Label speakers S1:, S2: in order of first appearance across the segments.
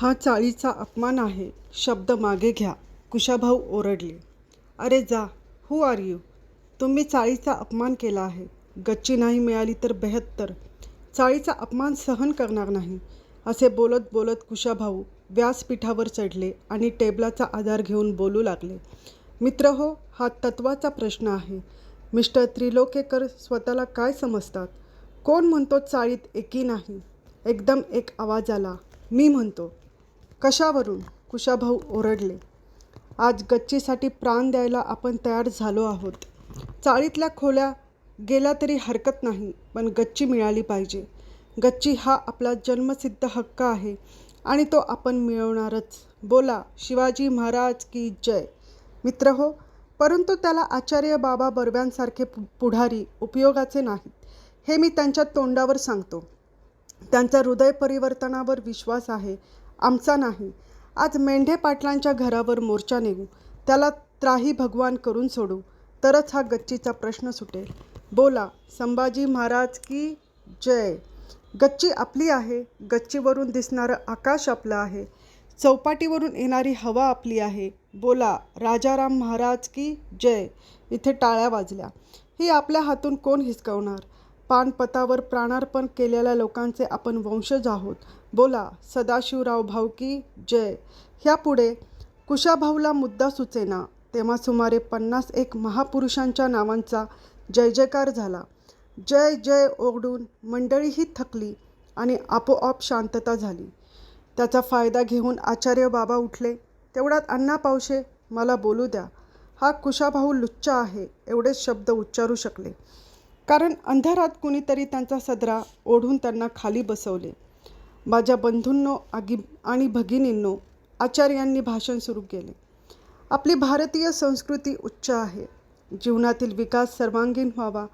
S1: हा चाळीचा अपमान आहे. शब्द मागे घ्या. कुशाभाऊ ओरडले. अरे जा. हू आर यू तुम्ही चाळीचा अपमान केला आहे. गच्ची नाही मिळाली तर बेहत्तर. चाळीचा अपमान सहन करणार नाही. असे बोलत बोलत कुशाभाऊ व्यासपीठावर चढले आणि टेबलाचा आधार घेऊन बोलू लागले. मित्र हो हा तत्वाचा प्रश्न आहे. मिस्टर त्रिलोकेकर स्वतःला काय समजतात? कोण म्हणतो चाळीत एकी नाही? एकदम एक आवाज आला. मी म्हणतो कशावरून कुशाभाऊ ओरडले? आज गच्चीसाठी प्राण द्यायला आपण तयार झालो आहोत. चाळीतल्या खोल्या गेल्या तरी हरकत नाही पण गच्ची मिळाली पाहिजे. गच्ची हा आपला जन्मसिद्ध हक्क आहे आणि तो आपण मिळवणारच. बोला शिवाजी महाराज की जय. मित्र हो परंतु त्याला आचार्य बाबा बर्व्यांसारखे पु पुढारी उपयोगाचे नाहीत हे मी त्यांच्या तोंडावर सांगतो. त्यांचा हृदय परिवर्तनावर विश्वास आहे आमचा नाही. आज मेंढे पाटलांच्या घरावर मोर्चा नेऊ त्याला त्राही भगवान करून सोडू तरच हा गच्चीचा प्रश्न सुटेल. बोला संभाजी महाराज की जय? गच्ची आपली आहे गच्चीवरून दिसणारं आकाश आपलं आहे चौपाटीवरून येणारी हवा आपली आहे. बोला राजाराम महाराज की जय? इथे टाळ्या वाजल्या. ही आपल्या हातून कोण हिसकवणार? पानपतावर प्राणार्पण केलेल्या लोकांचे आपण वंशज आहोत. बोला सदाशिवराव भाऊकी जय. ह्यापुढे कुशाभाऊला मुद्दा सुचेना. तेव्हा सुमारे पन्नास एक महापुरुषांच्या नावांचा जय जयकार झाला. जय जय ओरडून मंडळीही थकली आणि आपोआप शांतता झाली. त्याचा फायदा घेऊन आचार्य बाबा उठले. तेवढ्यात अण्णा पावशे मला बोलू द्या. हा कुशाभाऊ लुच्चा आहे एवढेच शब्द उच्चारू शकले. कारण अंधारात कुणीतरी त्यांचा सदरा ओढून त्यांना खाली बसवले. माझ्या बंधूंनो आगी आणि भगिनींनो आचार्यांनी भाषण सुरू केले. आपली भारतीय संस्कृती उच्च आहे. जीवनातील विकास सर्वांगीण व्हावा.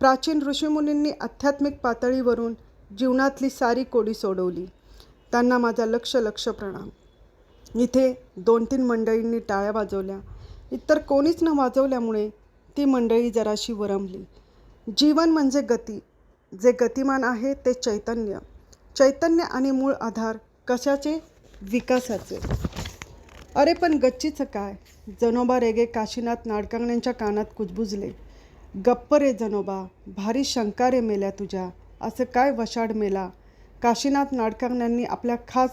S1: प्राचीन ऋषीमुनींनी आध्यात्मिक पातळीवरून जीवनातली सारी कोडी सोडवली. त्यांना माझा लक्ष लक्ष प्रणाम. इथे दोन तीन मंडळींनी टाळ्या वाजवल्या. इतर कोणीच न वाजवल्यामुळे ती मंडळी जराशी वरमली जीवन म्हणजे गती. जे गतिमान आहे ते चैतन्य. चैतन्य आणि मूळ आधार कशाचे? विकासाचे. अरे पण गच्चीचं काय? जनोबा रेगे काशीनाथ नाडकांगण्यांच्या कानात कुजबुजले. गप्प रे जनोबा भारी शंका रे मेल्या तुझ्या. असं काय वशाड मेला? काशीनाथ नाडकांगण्यांनी आपल्या खास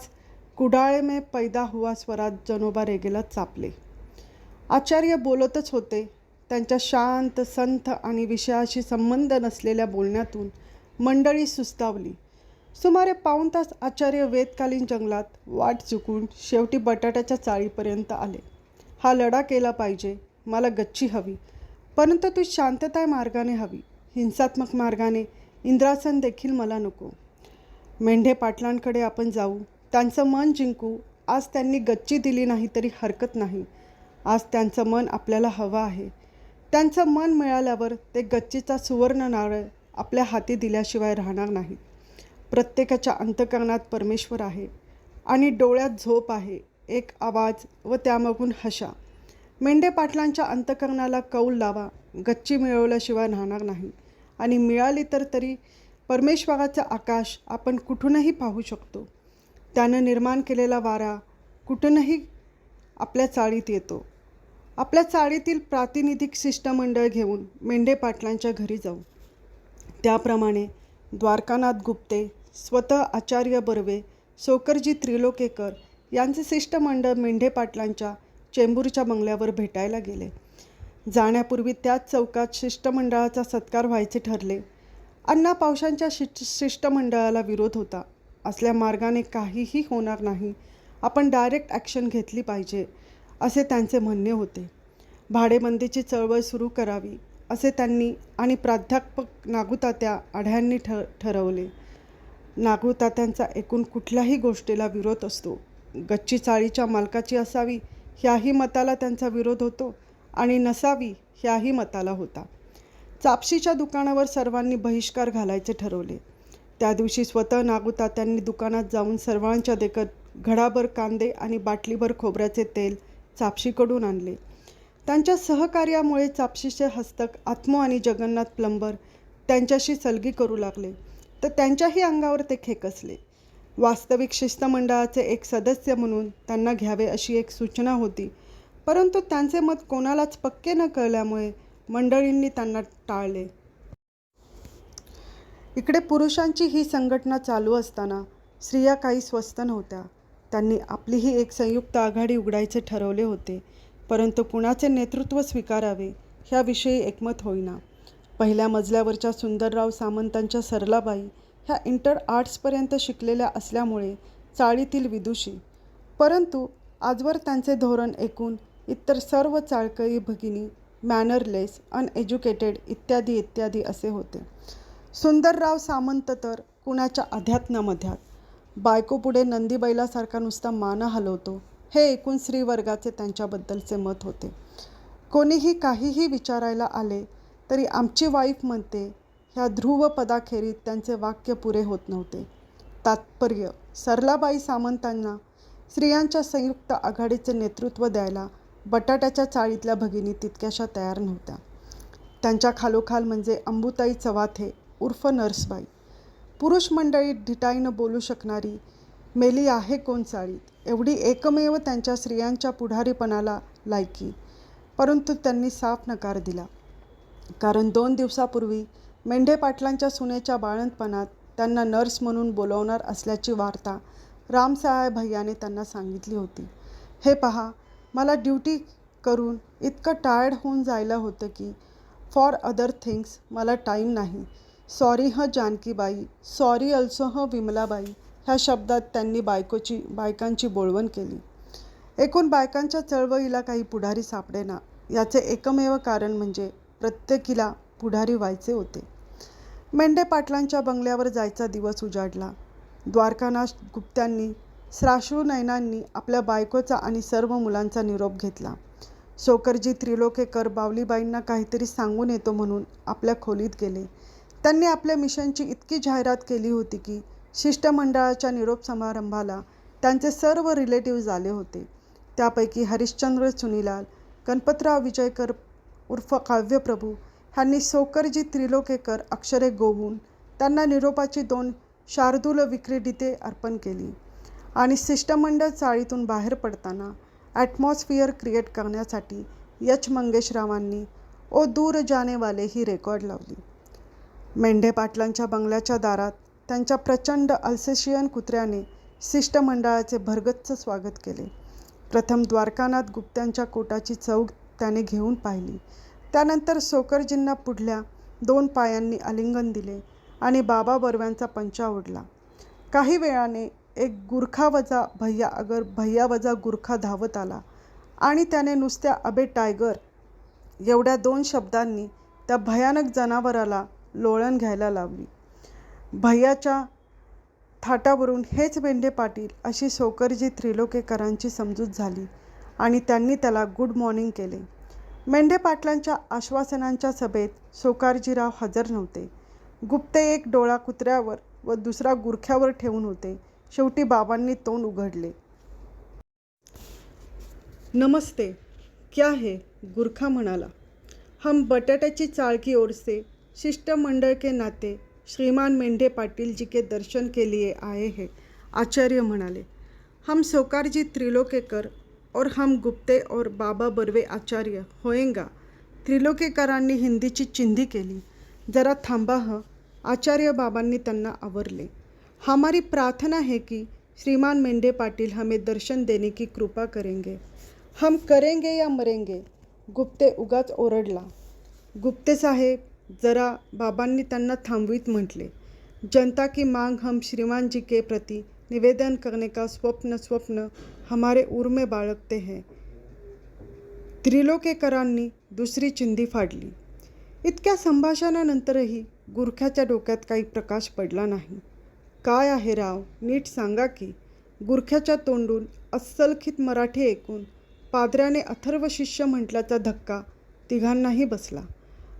S1: कुडाळेमे पैदा हुआ स्वरात जनोबा रेगेला चापले. आचार्य बोलतच होते. त्यांच्या शांत संथ आणि विषयाशी संबंध नसलेल्या बोलण्यातून मंडळी सुस्तावली. सुमारे पाऊण तास आचार्य वेदकालीन जंगलात वाट चुकून शेवटी बटाट्याच्या चाळीपर्यंत आले. हा लढा केला पाहिजे मला गच्ची हवी परंतु ती शांतता मार्गाने हवी हिंसात्मक मार्गाने इंद्रासन देखील मला नको. मेंढे पाटलांकडे आपण जाऊ त्यांचं मन जिंकू आज त्यांनी गच्ची दिली नाही तरी हरकत नाही. आज त्यांचं मन आपल्याला हवं आहे. त्यांचं मन मिळाल्यावर ते गच्चीचा सुवर्ण नारळ आपल्या हाती दिल्याशिवाय राहणार नाही प्रत्येकाच्या अंतकरणात परमेश्वर आहे आणि डोळ्यात झोप आहे एक आवाज व त्यामागून हशा. मेंढे पाटलांच्या अंतकरणाला कौल लावा गच्ची मिळवल्याशिवाय राहणार नाही. आणि मिळाली तर तरी परमेश्वराचं आकाश आपण कुठूनही पाहू शकतो. त्यानं निर्माण केलेला वारा कुठूनही आपल्या चाळीत येतो. आपल्या चाळीतील प्रातिनिधिक शिष्टमंडळ घेऊन मेंढे पाटलांच्या घरी जाऊ. त्याप्रमाणे द्वारकानाथ गुप्ते स्वतः आचार्य बर्वे सोकरजी त्रिलोकेकर यांचे शिष्टमंडळ मेंढे पाटलांच्या चेंबूरच्या बंगल्यावर भेटायला गेले. जाण्यापूर्वी त्याच चौकात शिष्टमंडळाचा सत्कार व्हायचे ठरले. अण्णा पावशांच्या शिष्ट शिष्टमंडळाला विरोध होता. असल्या मार्गाने काहीही होणार नाही. आपण डायरेक्ट ॲक्शन घेतली पाहिजे असे त्यांचे म्हणणे होते. भाडेबंदीची चळवळ सुरू करावी असे त्यांनी आणि प्राध्यापक नागुतात्या आढ्यांनी ठ ठरवले. नागुतात्यांचा एकूण कुठल्याही गोष्टीला विरोध असतो. गच्ची चाळीच्या मालकाची असावी ह्याही मताला त्यांचा विरोध होतो आणि नसावी ह्याही मताला होता. चापशीच्या दुकानावर सर्वांनी बहिष्कार घालायचे ठरवले. त्या दिवशी स्वतः नागुतात्यांनी दुकानात जाऊन सर्वांच्या देखत घडाभर कांदे आणि बाटलीभर खोबऱ्याचे तेल चापशीकडून आणले. त्यांच्या सहकार्यामुळे चापशीचे हस्तक आत्मो आणि जगन्नाथ प्लंबर त्यांच्याशी सलगी करू लागले. तर त्यांच्याही अंगावर ते खेकसले. वास्तविक शिष्टमंडळाचे एक सदस्य म्हणून त्यांना घ्यावे अशी एक सूचना होती. परंतु त्यांचे मत कोणालाच पक्के न कळल्यामुळे मंडळींनी त्यांना टाळले. इकडे पुरुषांची ही संघटना चालू असताना स्त्रिया काही स्वस्त नव्हत्या. त्यांनी आपलीही एक संयुक्त आघाडी उघडायचे ठरवले होते. परंतु कुणाचे नेतृत्व स्वीकारावे ह्याविषयी एकमत होईना. पहिल्या मजल्यावरच्या सुंदरराव सामंतांच्या सरलाबाई ह्या इंटर आर्ट्सपर्यंत शिकलेल्या असल्यामुळे चाळीतील विदुषी. परंतु आजवर त्यांचे धोरण ऐकून इतर सर्व चाळकळी भगिनी मॅनरलेस अनएज्युकेटेड इत्यादी इत्यादी असे होते. सुंदरराव सामंत तर कुणाच्या अध्यात्नामध्यात बायकोपुढे नंदीबैलासारखा नुसता माना हलवतो हे एकूण स्त्रीवर्गाचे त्यांच्याबद्दलचे मत होते. कोणीही काहीही विचारायला आले तरी आमची वाईफ म्हणते ह्या ध्रुवपदाखेरीत त्यांचे वाक्य पुरे होत नव्हते. तात्पर्य सरलाबाई सामंतांना स्त्रियांच्या संयुक्त आघाडीचे नेतृत्व द्यायला बटाट्याच्या चाळीतल्या भगिनी तितक्याशा तयार नव्हत्या. त्यांच्या खालोखाल म्हणजे अंबुताई चवाथे उर्फ नर्सबाई. पुरुष मंडळीत ढिटाईनं बोलू शकणारी मेली आहे कोण चाळीत? एवढी एकमेव त्यांच्या स्त्रियांच्या पुढारीपणाला लायकी. परंतु त्यांनी साफ नकार दिला. कारण दोन दिवसापूर्वी मेंढे पाटलांच्या सुनेच्या बाळंतपणात त्यांना नर्स म्हणून बोलवणार असल्याची वार्ता रामसाहेब भैयाने त्यांना सांगितली होती. हे पहा मला ड्युटी करून इतकं टायर्ड होऊन जायला होतं की फॉर अदर थिंग्स मला टाईम नाही. सॉरी ह जानकीबाई सॉरी अल्सो ह विमलाबाई ह्या शब्दात त्यांनी बायकोची बायकांची बोळवण केली. एकूण बायकांच्या चळवळीला काही पुढारी सापडेना याचे एकमेव कारण म्हणजे प्रत्येकीला पुढारी व्हायचे होते. मेंढे पाटलांच्या बंगल्यावर जायचा दिवस उजाडला. द्वारकानाथ गुप्त्यांनी श्राश्रू नयनांनी आपल्या बायकोचा आणि सर्व मुलांचा निरोप घेतला. शोकरजी त्रिलोकेकर बावलीबाईंना काहीतरी सांगून येतो म्हणून आपल्या खोलीत गेले. त्यांनी आपल्या मिशनची इतकी जाहिरात केली होती की शिष्टमंडळाच्या निरोप समारंभाला त्यांचे सर्व रिलेटिव्ह आले होते. त्यापैकी हरिश्चंद्र चुनीलाल गणपतराव विजयकर उर्फ काव्यप्रभू ह्यांनी सोकरजी त्रिलोकेकर अक्षरे गोवून त्यांना निरोपाची दोन शार्दूल विक्रीडिते अर्पण केली. आणि शिष्टमंडळ चाळीतून बाहेर पडताना ॲटमॉस्फिअर क्रिएट करण्यासाठी यच मंगेशरावांनी ओ दूर जानेवाले ही रेकॉर्ड लावली. मेंढे पाटलांच्या बंगल्याच्या दारात त्यांच्या प्रचंड अल्सेशियन कुत्र्याने शिष्टमंडळाचे भरगच्च स्वागत केले. प्रथम द्वारकानाथ गुप्त्यांच्या कोटाची चव त्याने घेऊन पाहिली. त्यानंतर सोकरजींना पुढल्या दोन पायांनी आलिंगन दिले आणि बाबा बर्व्यांचा पंचा ओढला. काही वेळाने एक गुरखा वजा भैया अगर भैया वजा गुरखा धावत आला आणि त्याने नुसत्या अबे टायगर एवढ्या दोन शब्दांनी त्या भयानक जनावराला लोळण घ्यायला लावली. भैयाच्या थाटावरून हेच मेंढे पाटील अशी सोकरजी त्रिलोकेकरांची समजूत झाली. आणि त्यांनी त्याला गुड मॉर्निंग केले. मेंढे पाटलांच्या आश्वासनांच्या सभेत सोकारजीराव हजर नव्हते. गुप्ते एक डोळा कुत्र्यावर व दुसरा गुरख्यावर ठेवून होते. शेवटी बाबांनी तोंड उघडले. नमस्ते क्या है? गुरखा म्हणाला. हम बटाट्याची चाळकी ओर से शिष्टमंडळ के नाते श्रीमान मेंढे पाटील जी के दर्शन के लिए आए हैं आचार्य म्हणाले. हम सोकारजी त्रिलोकेकर और हम गुप्ते और बाबा बर्वे आचार्य होएंगा। त्रिलोकेकरांनी हिंदीची चिंधी केली जरा थांबा ह आचार्य बाबांनी त्यांना आवरले। हमारी प्रार्थना है कि श्रीमान मेंढे पाटिल हमें दर्शन देने की कृपा करेंगे। हम करेंगे या मरेंगे? गुप्ते उगाच ओरडला। गुप्ते साहेब जरा बाबांनी त्यांना थांबवीत म्हटले। जनता की मांग हम श्रीमान जी के प्रति निवेदन करने का स्वप्न स्वप्न हमारे उर में बाळगते हैं। त्रिलोकेकरांनी दुसरी चिंधी फाडली. इतक्या संभाषणानंतरही गुरख्याच्या डोक्यात काही प्रकाश पडला नाही. काय आहे राव? नीट सांगा की. गुरख्याच्या तोंडून अस्सलखित मराठी ऐकून पादऱ्याने अथर्व शिष्य म्हटल्याचा धक्का तिघांनाही बसला.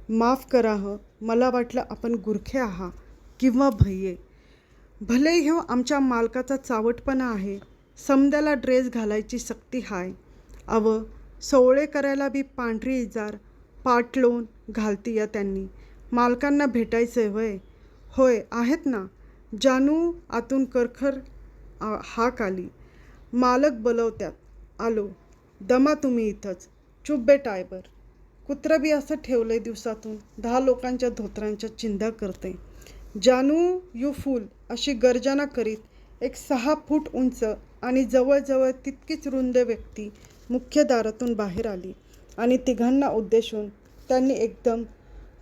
S1: माफ करा ह. मला वाटलं आपण गुरखे आहा किंवा भय्ये भले ह्यो आमच्या मालकाचा चावटपणा आहे समद्याला ड्रेस घालायची सक्ती हाय. अव सोवळे करायला बी पांढरी इजार पाटलोन घालती या त्यांनी. मालकांना भेटायचं वय. होय आहेत ना. जानू आतून करखर हाक आली. मालक बोलवत्यात. आलो. दमा तुम्ही इथंच. चुप बे टायबर. कुत्रं बी असं ठेवलंय दिवसातून. दहा लोकांच्या धोत्रांच्या चिंध्या करते जानू यू फूल अशी गर्जना करीत एक सहा फूट उंच आणि जवळजवळ तितकीच रुंद व्यक्ती मुख्य दारातून बाहेर आली आणि तिघांना उद्देशून त्यांनी एकदम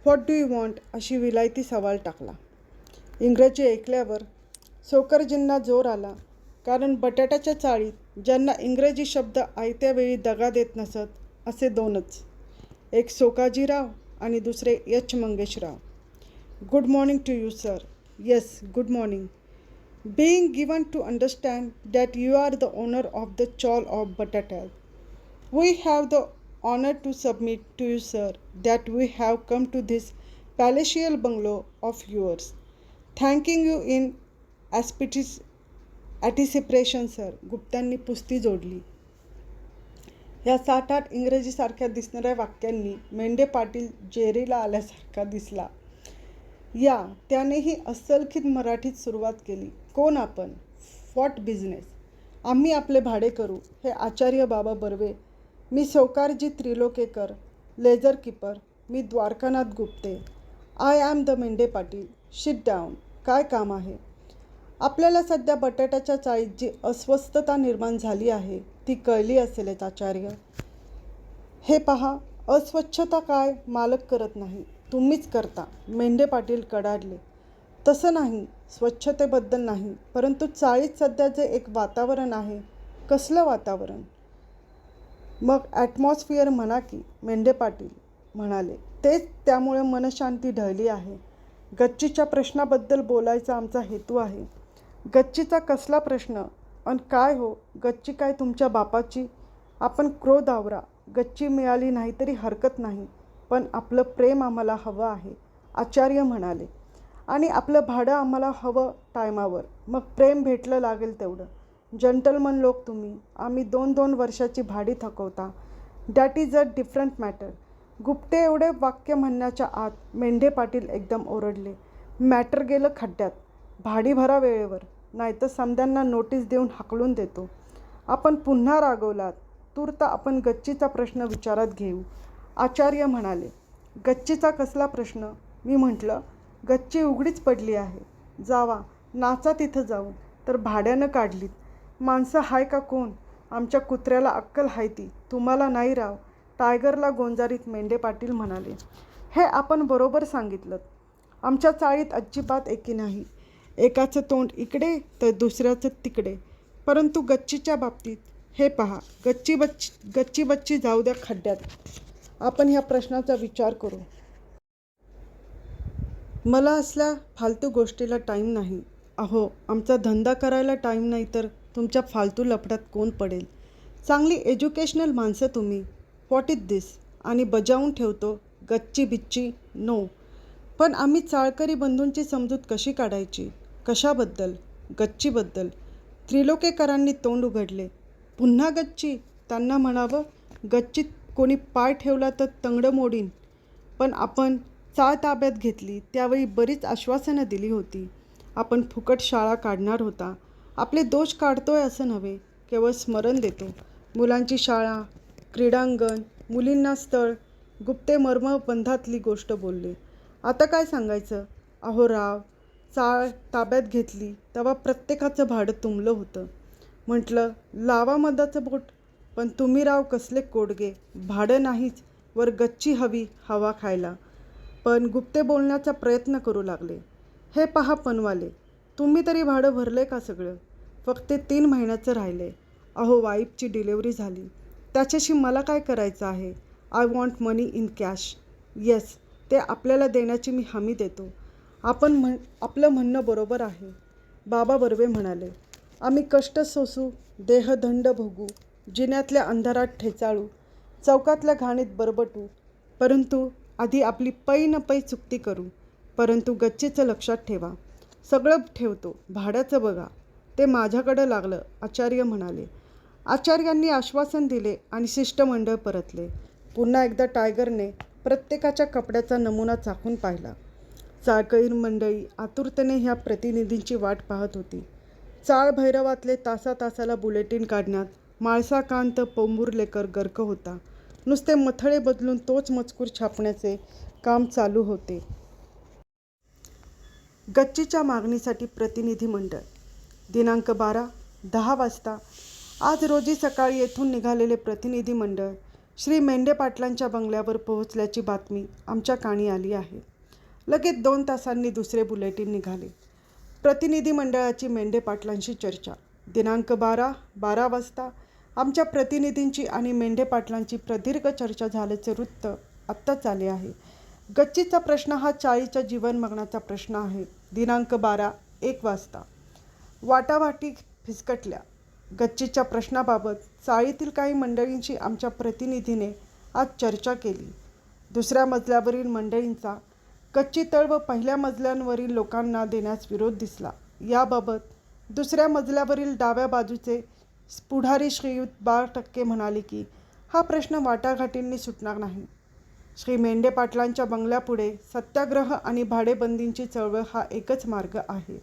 S1: व्हॉट डू यू वॉन्ट अशी विलायती सवाल टाकला. इंग्रजी ऐकल्यावर सोकरजींना जोर आला कारण बटाट्याच्या चाळीत ज्यांना इंग्रजी शब्द आयत्या वेळी दगा देत नसत असे दोनच. एक सोकाजीराव आणि दुसरे H Mangeshrao. Good morning to you sir yes good morning being given to understand that you are the owner of the chawl of batatas. We have the honor to submit to you, sir, that we have come to this palatial bungalow of yours, thanking you in auspicious anticipation, sir. गुप्तांनी पुस्ती जोडली या सात आठ इंग्रजीसारख्या दिसणाऱ्या वाक्यांनी मेंढे पाटील जेरीला आल्यासारखा दिसला या त्यानेही अस्सलखित मराठीत सुरुवात केली. कोण आपण? फॉट बिझनेस आम्ही आपले भाडे करू हे आचार्य बाबा बर्वे. मी सौकारजी Trilokekar ledger keeper me Dwarkanath Gupte. I am the Mendhe Patil. Sit down काय काम आहे? आपल्याला सध्या बटाट्याच्या चाळीत जी अस्वस्थता निर्माण झाली आहे ती कळली असेलच आचार्य. हे पहा अस्वच्छता काय? मालक करत नाही. तुम्हीच करता. मेंढे पाटील कडाडले. तसं नाही स्वच्छतेबद्दल नाही परंतु चाळीत सध्या जे एक वातावरण आहे कसलं वातावरण? मग ॲटमॉस्फिअर म्हणा की मेंढे पाटील म्हणाले. तेच त्यामुळे मनशांती ढळली आहे. गच्चीच्या प्रश्नाबद्दल बोलायचा आमचा हेतू आहे. गच्चीचा कसला प्रश्न? अन काय हो? गच्ची काय तुमच्या बापाची? आपण क्रोध आवरा. गच्ची मिळाली नाही तरी हरकत नाही. पण आपलं प्रेम आम्हाला हवं आहे. आचार्य म्हणाले. आणि आपलं भाडं आम्हाला हवं टायमावर. मग प्रेम भेटलं लागेल तेवढं. जंटलमन लोक तुम्ही. आम्ही दोन दोन वर्षाची भाडी थकवता. That is a different matter Gupte एवढे वाक्य म्हणण्याच्या आत मेंढे पाटील एकदम ओरडले. मॅटर गेलं खड्ड्यात. भाडी भरा वेळेवर. नाहीतर समद्यांना नोटीस देऊन हाकलून देतो. आपण पुन्हा रागवलात. तूर्त आपण गच्चीचा प्रश्न विचारात घेऊ. आचार्य म्हणाले गच्चीचा कसला प्रश्न मी म्हटलं गच्ची उघडीच पडली आहे. जावा नाचा तिथं जाऊन तर भाड्यानं काढलीत. माणसं हाय का कोण? आमच्या कुत्र्याला अक्कल हाय ती. तुम्हाला नाही राव टायगरला गोंजारीत मेंढे पाटील म्हणाले हे आपण बरोबर सांगितलं आमच्या चाळीत अजिबात एकी नाही. एकाचं तोंड इकडे तर दुसऱ्याचं तिकडे. परंतु गच्चीच्या बाबतीत हे पहा गच्ची बच्ची गच्ची बच्ची जाऊ द्या खड्ड्यात. आपण ह्या प्रश्नाचा विचार करू. मला असल्या फालतू गोष्टीला टाईम नाही. अहो आमचा धंदा करायला टाईम नाही तर तुमच्या फालतू लफड्यात कोण पडेल? चांगली एज्युकेशनल माणसं तुम्ही. व्हॉट इज दिस आणि बजावून ठेवतो गच्ची बिच्ची नो पण आम्ही चाळकरी बंधूंची समजूत कशी काढायची? कशाबद्दल? गच्चीबद्दल. त्रिलोकेकरांनी तोंड उघडले. पुन्हा गच्ची? त्यांना म्हणावं गच्चीत कोणी पाय ठेवला तर तंगडं मोडीन. पण आपण चाळ ताब्यात घेतली त्यावेळी बरीच आश्वासनं दिली होती. आपण फुकट शाळा काढणार होता. आपले दोष काढतोय असं नव्हे केवळ स्मरण देतो. मुलांची शाळा क्रीडांगण मुलींना स्थळ गुप्ते मर्मबंधातली गोष्ट बोलले. आता काय सांगायचं? अहो राव चाळ ताब्यात घेतली तेव्हा प्रत्येकाचं भाडं तुंबलं होतं. म्हटलं लावा मधाचं बोट. पण तुम्ही राव कसले कोडगे? भाडं नाहीच वर गच्ची हवी हवा खायला. पण गुप्ते बोलण्याचा प्रयत्न करू लागले. हे पहा पनवाले तुम्ही तरी भाडं भरले का सगळं? फक्त तीन महिन्याचं राहिले. अहो वाईफची डिलेवरी झाली. त्याच्याशी मला काय करायचं आहे? I want money in cash yes ते आपल्याला देण्याची मी हमी देतो. आपण म्हण आपलं म्हणणं बरोबर आहे. बाबा बर्वे म्हणाले आम्ही कष्ट सोसू देहदंड भोगू जिन्यातल्या अंधारात ठेचाळू चौकातल्या घाणीत बरबटू परंतु आधी आपली पै न पै चुकती करू परंतु गच्चीचं लक्षात ठेवा. सगळं ठेवतो भाड्याचं बघा. ते माझ्याकडं लागलं आचार्य म्हणाले. आचार्यांनी आश्वासन दिले आणि शिष्टमंडळ परतले. पुन्हा एकदा टायगरने प्रत्येकाच्या कपड्याचा नमुना चाखून पाहिला. चाळकळीर मंडळी आतुरतेने ह्या प्रतिनिधींची वाट पाहत होती. चाळ भैरवातले तासा तासाला बुलेटिन काढण्यात माळसाकांत पोंबुर्लेकर गर्क होता. नुसते मथळे बदलून तोच मजकूर छापण्याचे काम चालू होते. गच्चीच्या मागणीसाठी प्रतिनिधी मंडळ दिनांक बारा, दहा वाजता आज रोजी सकाळी येथून निघालेले प्रतिनिधी मंडळ श्री मेंढे पाटलांच्या बंगल्यावर पोहोचल्याची बातमी आमच्या काणी आली आहे. लगेच दोन तासांनी दुसरे बुलेटिन निघाले. प्रतिनिधी मंडळाची मेंढे पाटलांशी चर्चा दिनांक बारा, बारा वाजता आमच्या प्रतिनिधींची आणि मेंढे पाटलांची प्रदीर्घ चर्चा झाल्याचे वृत्त आत्ताच आले आहे. गच्चीचा प्रश्न हा चाळीच्या जीवन-मरणाचा प्रश्न आहे. दिनांक बारा, एक वाजता वाटावाटी फिसकटल्या. गच्चीच्या प्रश्नाबाबत चाळीतील काही मंडळींशी आमच्या प्रतिनिधीने आज चर्चा केली. दुसऱ्या मजल्यावरील मंडळींचा कच्ची तळ व पहिल्या मजल्यांवरील लोकांना देण्यास विरोध दिसला. याबाबत दुसऱ्या मजल्यावरील डाव्या बाजूचे पुढारी श्रीयुत बा टक्के म्हणाले की, हा प्रश्न वाटाघाटींनी सुटणार नाही. श्री मेंढे पाटलांच्या बंगल्यापुढे सत्याग्रह आणि भाडेबंदींची चळवळ हा एकच मार्ग आहे.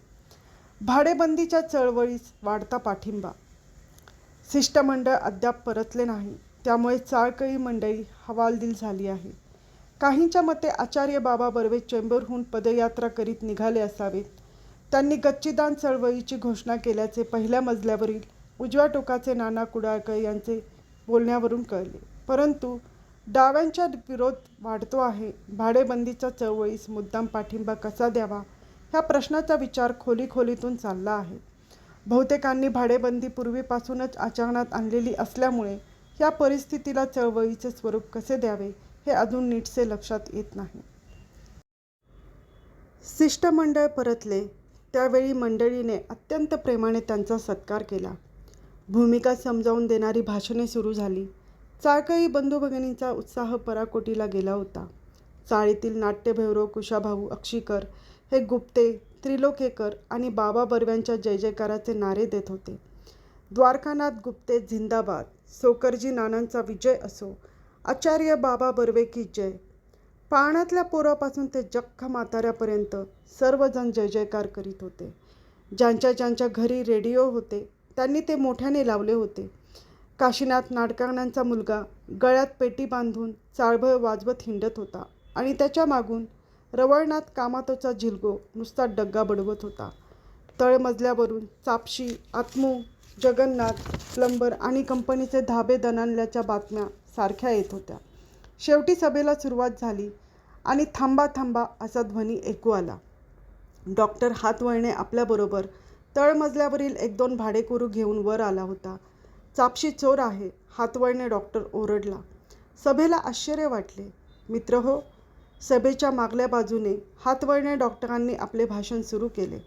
S1: भाडेबंदीच्या चळवळीस वाढता पाठिंबा शिष्टमंडळ अद्याप परतले नाही. त्यामुळे चाळकळी मंडळी हवालदिल झाली आहे. काहींच्या मते आचार्य बाबा बर्वे चेंबूरहून पदयात्रा करीत निघाले असावेत. त्यांनी गच्चीदान चळवळीची घोषणा केल्याचे पहिल्या मजल्यावरील उजव्या टोकाचे नाना कुडाळकर यांचे बोलण्यावरून कळले. परंतु डाव्यांच्या विरोध वाढतो आहे. भाडेबंदीच्या चळवळीस मुद्दाम पाठिंबा कसा द्यावा ह्या प्रश्नाचा विचार खोलीखोलीतून चालला आहे. बहुतेकांनी भाडेबंदी पूर्वीपासूनच आचरणात आणलेली असल्यामुळे या परिस्थितीला चळवळीचे स्वरूप कसे द्यावे हे अजून नीटसे लक्षात येत नाही. शिष्टमंडळ परतले त्यावेळी मंडळीने अत्यंत प्रेमाने त्यांचा सत्कार केला. भूमिका समजावून देणारी भाषणे सुरू झाली. चाळकळी बंधू-भगिनींचा उत्साह पराकोटीला गेला होता. चाळीतील नाट्यभैरव कुशाभाऊ अक्षीकर हे गुप्ते, त्रिलोकेकर आणि बाबा बर्व्यांच्या जय जयकाराचे नारे देत होते. द्वारकानाथ गुप्ते झिंदाबाद, सोकरजी नानांचा विजय असो, आचार्य बाबा बर्वे की जय. पाण्यातल्या पोरापासून ते जख्ख म्हाताऱ्यापर्यंत सर्वजण जय जयकार करीत होते. ज्यांच्या ज्यांच्या घरी रेडिओ होते त्यांनी ते मोठ्याने लावले होते. काशीनाथ नाडकर्ण्यांचा मुलगा गळ्यात पेटी बांधून चाळभळ वाजवत हिंडत होता आणि त्याच्या मागून रवळनाथ कामातोचा झिलगो नुसता डग्गा बडवत होता. तळमजल्यावरून चापशी, आत्मू, जगन्नाथ, प्लंबर आणि कंपनीचे धाबे दणाणल्याच्या बातम्या सारख्या येत होत्या. शेवटी सभेला सुरुवात झाली आणि थांबा थांबा असा ध्वनी ऐकू आला. डॉक्टर हात वळणे आपल्याबरोबर तळमजल्यावरील एक-दोन भाडेकरू घेऊन वर आला होता. चापशी चोर आहे, हातवळणे डॉक्टर ओरडला. सभेला आश्चर्य वाटले. मित्र हो सभेच्या मागल्या बाजूने हातवळणे डॉक्टरांनी आपले भाषण सुरू केले.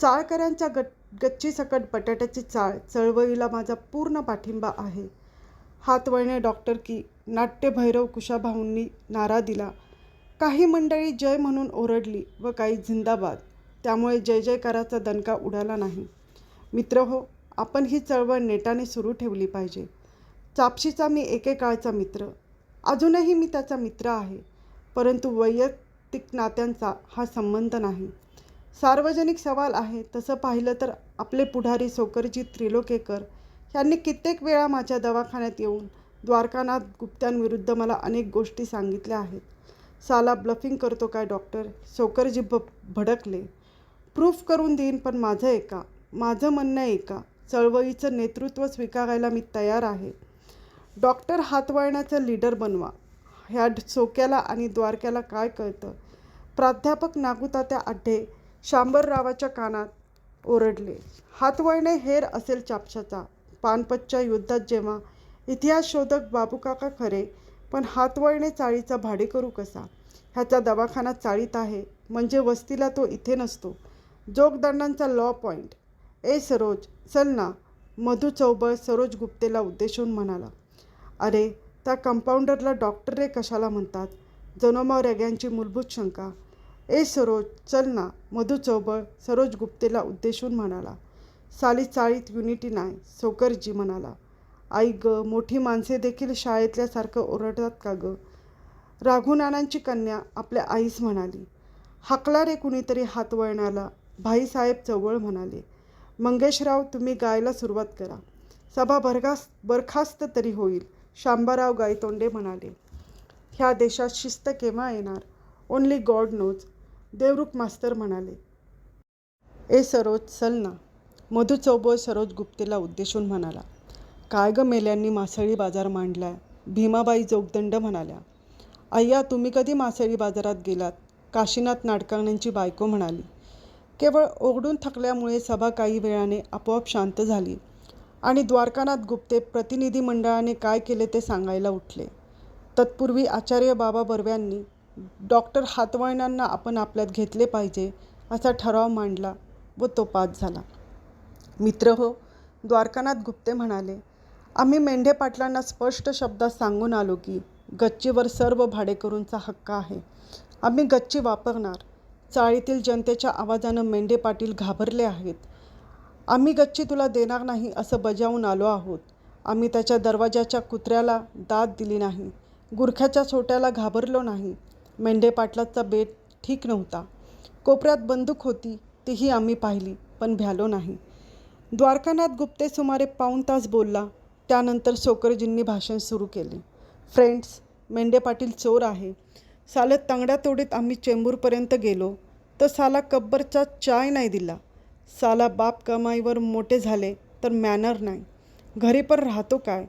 S1: चाळकऱ्यांच्या गट गच्चीसकट बटाट्याची चाळ चळवळीला माझा पूर्ण पाठिंबा आहे. हातवळणे डॉक्टर की नाट्यभैरव कुशाभाऊंनी नारा दिला. काही मंडळी जय म्हणून ओरडली व काही झिंदाबाद. त्यामुळे जय जयकाराचा दणका उडाला नाही. मित्र हो आपण ही चळवळ नेटाने सुरू ठेवली पाहिजे. चापशीचा मी एकेकाळचा मित्र. अजूनही मी त्याचा मित्र आहे. परंतु वैयक्तिक नात्यांचा हा संबंध नाही. सार्वजनिक सवाल आहे तसं पाहिलं तर आपले पुढारी सोकरजी त्रिलोकेकर यांनी कित्येक वेळा माझ्या दवाखान्यात येऊन द्वारकानाथ गुप्त्यांविरुद्ध मला अनेक गोष्टी सांगितल्या आहेत. साला ब्लफिंग करतो काय डॉक्टर? सोकरजी भडकले. प्रूफ करून देईन पण माझं ऐका. माझं म्हणणं ऐका. चळवळीचं नेतृत्व स्वीकारायला मी तयार आहे. डॉक्टर हातवळण्याचं लीडर बनवा. ह्या सोक्याला आणि द्वारक्याला काय कळतं? प्राध्यापक नागुतात्या आढे शांबररावाच्या कानात ओरडले. हातवळणे हेर असेल चापशाचा. पानपतच्या युद्धात जेव्हा इतिहास शोधक बाबूकाका खरे, पण हातवळणे चाळीचा भाडेकरू कसा? ह्याचा दवाखाना चाळीत आहे म्हणजे वस्तीला तो इथे नसतो. जोगदंडांचा लॉ पॉईंट. ए सरोज, चल ना मधू चौबळ सरोज गुप्तेला उद्देशून म्हणाला. अरे, त्या कंपाऊंडरला डॉक्टर रे कशाला म्हणतात? जनोमा रेग्यांची मूलभूत शंका. ए सरोज, चल ना मधू चौबळ सरोज गुप्तेला उद्देशून म्हणाला. साली चाळीत युनिटी नाय, सोकरजी म्हणाला. आई गं, मोठी माणसे देखील शाळेतल्यासारखं ओरडतात का गं? राघूनानांची कन्या आपल्या आईस म्हणाली. हाकला रे कुणीतरी हात वळणाला भाईसाहेब चवळ म्हणाले. मंगेशराव तुम्ही गायला सुरुवात करा. सभा बरखास बरखास्त तरी होईल शांबाराव गायतोंडे म्हणाले. ह्या देशात शिस्त केव्हा येणार? ओन्ली गॉड नोज देवरुख मास्तर म्हणाले. ए सरोज चल ना मधू चौबोळ सरोज गुप्तेला उद्देशून म्हणाला. काय ग मेल्यांनी मासळी बाजार मांडलाय भीमाबाई जोगदंड म्हणाल्या. अय्या तुम्ही कधी मासळी बाजारात गेलात? काशीनाथ नाटकांची बायको म्हणाली. केवळ ओरडून थकल्यामुळे सभा काही वेळाने आपोआप शांत झाली आणि द्वारकानाथ गुप्ते प्रतिनिधी मंडळाने काय केले ते सांगायला उठले. तत्पूर्वी आचार्य बाबा बर्व्यांनी डॉक्टर हातवळणांना आपण आपल्यात घेतले पाहिजे असा ठराव मांडला व तो पास झाला. मित्र हो द्वारकानाथ गुप्ते म्हणाले आम्ही मेंढे पाटलांना स्पष्ट शब्दात सांगून आलो की गच्चीवर सर्व भाडेकरूंचा हक्क आहे. आम्ही गच्ची वापरणार चाळीतील जनतेच्या आवाजानं मेंढे पाटील घाबरले आहेत. आम्ही गच्ची तुला देणार नाही असं बजावून आलो आहोत. आम्ही त्याच्या दरवाजाच्या कुत्र्याला दाद दिली नाही. गुरख्याच्या सोट्याला घाबरलो नाही. मेंढे पाटलाचा बेट ठीक नव्हता. कोपऱ्यात बंदूक होती तीही आम्ही पाहिली पण भ्यालो नाही. द्वारकानाथ गुप्ते सुमारे पाऊण तास बोलला. त्यानंतर सोकरजींनी भाषण सुरू केले. फ्रेंड्स मेंढे पाटील चोर आहे. सालं तंगड्या तोडीत आम्ही चेंबूरपर्यंत गेलो. तर साला कब्बरचा चाय नाही दिला. साला बाप कमाईवर मोठे झाले तर मॅनर नाही. घरी पण राहतो काय?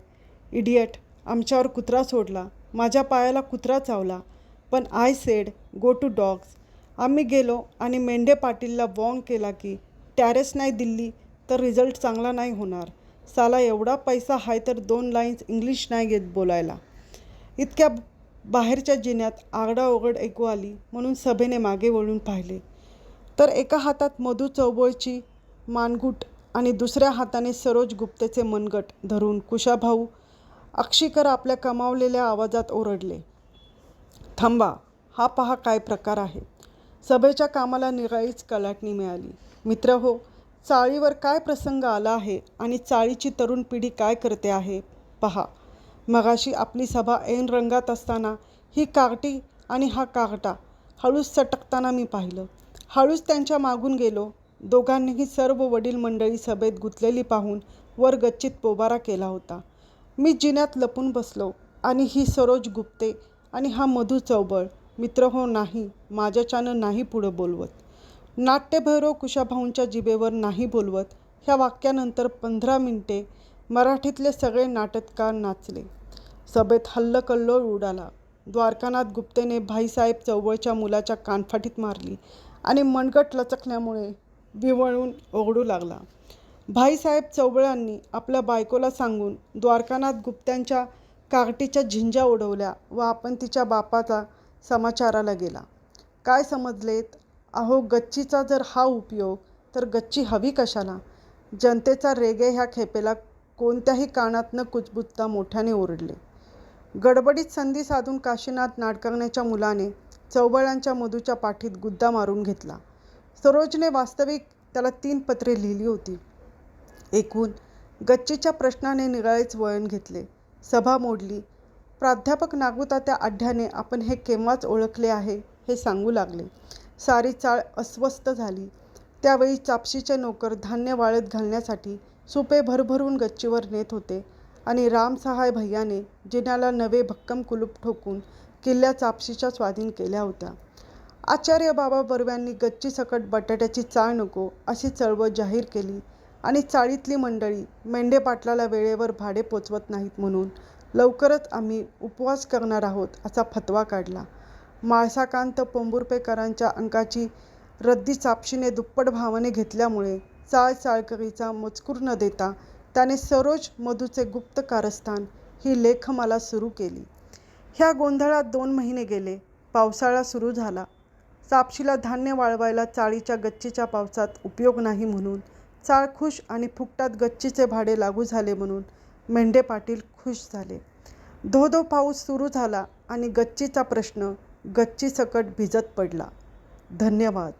S1: इडियट आमच्यावर कुत्रा सोडला. माझ्या पायाला कुत्रा चावला. पण I said go to dogs. आम्ही गेलो आणि मेंढे पाटीलला वॉंग केला की टॅरेस नाही दिल्ली तर रिझल्ट चांगला नाही होणार. साला एवढा पैसा आहे तर दोन लाईन्स इंग्लिश नाही येत बोलायला. इतक्या बाहेरच्या जिन्यात आगडाओगड ऐकू आली म्हणून सभेने मागे वळून पाहिले. तर एका हातात मधू चौबळची मानगूट आणि दुसऱ्या हाताने सरोज गुप्तेचे मनगट धरून कुशाभाऊ अक्षीकर आपल्या कमावलेल्या आवाजात ओरडले. थांबा हा पहा काय प्रकार आहे. सभेच्या कामाला निराळीच कलाटणी मिळाली. मित्र हो चाळीवर काय प्रसंग आला आहे आणि चाळीची तरुण पिढी काय करते आहे? पहा मगाशी आपली सभा ऐन रंगात असताना ही कार्टी आणि हा कार्टा हळूच सटकताना मी पाहिलं. हळूच त्यांच्या मागून गेलो. दोघांनीही सर्व वडील मंडळी सभेत गुंतलेली पाहून वर गच्चीत पोबारा केला होता. मी जिन्यात लपून बसलो आणि ही सरोज गुप्ते आणि हा मधू चौबळ मित्र हो नाही माझ्याच्यानं नाही पुढं बोलवत. नाट्यभैरव कुशाभाऊंच्या जिभेवर नाही बोलवत ह्या वाक्यानंतर पंधरा मिनिटे मराठीतले सगळे नाटककार नाचले. सभेत हल्लकल्लोळ उडाला. द्वारकानाथ गुप्तेने भाईसाहेब चौबळच्या मुलाच्या कानफाटीत मारली आणि मनगट लचकल्यामुळे विवळून ओघडू लागला. भाईसाहेब चौबळांनी आपल्या बायकोला सांगून द्वारकानाथ गुप्त्यांच्या कागटीच्या झिंजा उडवल्या व आपण तिच्या बापाचा समाचाराला गेला. काय समजलेत? अहो गच्चीचा जर हा उपयोग तर गच्ची हवी कशाला? जनतेचा रेगे ह्या खेपेला कोणत्याही कानात न कुजबुजता मोठ्याने ओरडले. गडबडीत संधी साधून काशीनाथ नाडकर्ण्याच्या मुलाने चौबळांच्या मधूच्या पाठीत गुद्दा मारून घेतला. सरोजने वास्तविक त्याला तीन पत्रे लिहिली होती. एकूण गच्चीच्या प्रश्नाने निराळेच वळण घेतले. सभा मोडली. प्राध्यापक नागुतात्या आढ्याने आपण हे केव्हाच ओळखले आहे हे सांगू लागले. सारी चाळ अस्वस्थ झाली. त्यावेळी चापशीचे नोकर धान्य वाळत घालण्यासाठी सुपे भरभरून गच्चीवर नेत होते आणि रामसहाय भैयाने जिन्याला नवे भक्कम कुलूप ठोकून किल्ल्या चापशीच्या स्वाधीन केल्या होत्या. आचार्य बाबा बर्व्यांनी गच्चीसकट बटाट्याची चाळ नको अशी चळवळ जाहीर केली आणि चाळीतली मंडळी मेंढे पाटलाला वेळेवर भाडे पोचवत नाहीत म्हणून लवकरच आम्ही उपवास करणार आहोत असा फतवा काढला. माळसाकांत पोंबुर्पेकरांच्या अंकाची रद्दी चापशीने दुप्पट भावाने घेतल्यामुळे चाळ चाळकरीचा मजकूर न देता त्याने सरोज मधूचे गुप्त कारस्थान ही लेखमाला सुरू केली. ह्या गोंधळात दोन महिने गेले. पावसाळा सुरू झाला. सापशीला धान्य वाळवायला चाळीच्या गच्चीच्या पावसात उपयोग नाही म्हणून चाळ खुश आणि फुकटात गच्चीचे भाडे लागू झाले म्हणून मेंढे पाटील खुश झाले. धो धो पाऊस सुरू झाला आणि गच्चीचा प्रश्न गच्ची सकट भिजत पडला. धन्यवाद.